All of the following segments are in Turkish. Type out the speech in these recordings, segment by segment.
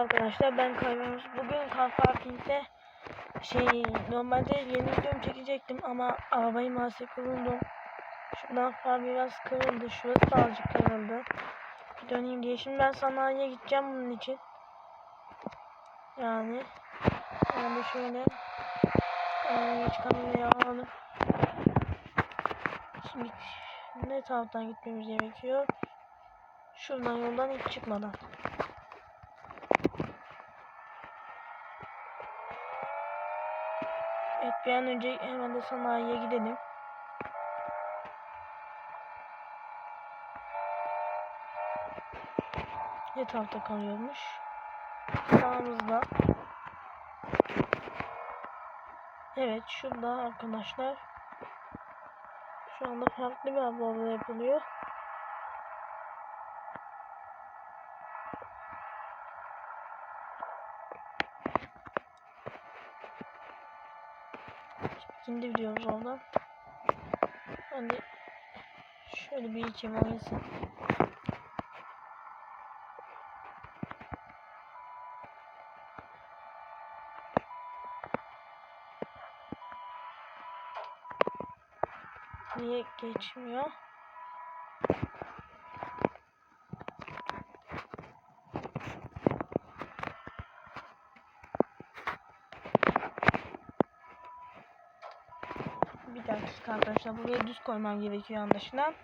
arkadaşlar ben Kaybolmuş. Bugün car parking'de şey normalde yeni videomu çekecektim ama arabayı maalesef kırıldım. Şuradan far biraz kırıldı. Şurası da azıcık kırıldı. Bir döneyim diye. Şimdi ben sanayiye gideceğim bunun için. Yani yani şöyle geç kamerayı alalım. Şimdi ne taraftan gitmemiz gerekiyor? Şuradan yoldan hiç çıkmadan. Evet bir an önce hemen de sanayiye gidelim. Ne tarafta kalıyormuş? Sağımızda. Evet şurada arkadaşlar. Şu anda farklı bir araba yapılıyor. Şimdi gidiyoruz oradan. De şöyle bir içeyim o insan. Niye geçmiyor? Bir dakika arkadaşlar buraya düz koymam gerekiyor anlaşılan.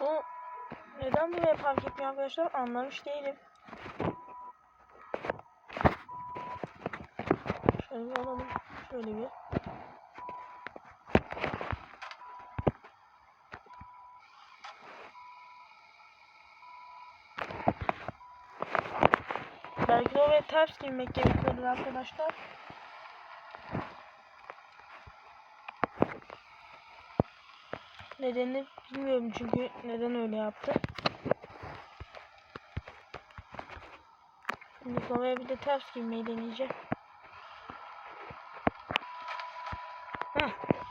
Bu neden buraya park etmiyor arkadaşlar anlamış değilim. Şöyle bir alalım. Şöyle bir. Belki de oraya ters girmek gerekiyordur arkadaşlar. Nedenini bilmiyorum çünkü neden öyle yaptı. Şimdi oraya bir de ters girmeyi deneyeceğim. Heh.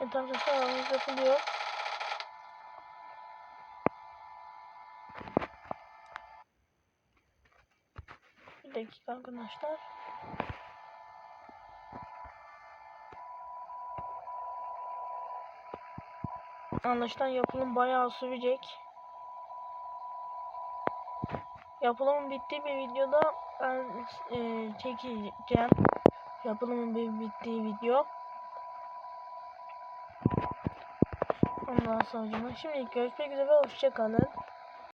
Etrafta sağlamız yapılıyor. Bir dakika arkadaşlar. Anlaşılan yapılım bayağı sürecek. Yapılımın bittiği bir videoda ben e, çekeceğim. Yapılımın bir bittiği video. Ondan sonra şimdilik görüşmek üzere hoşçakalın.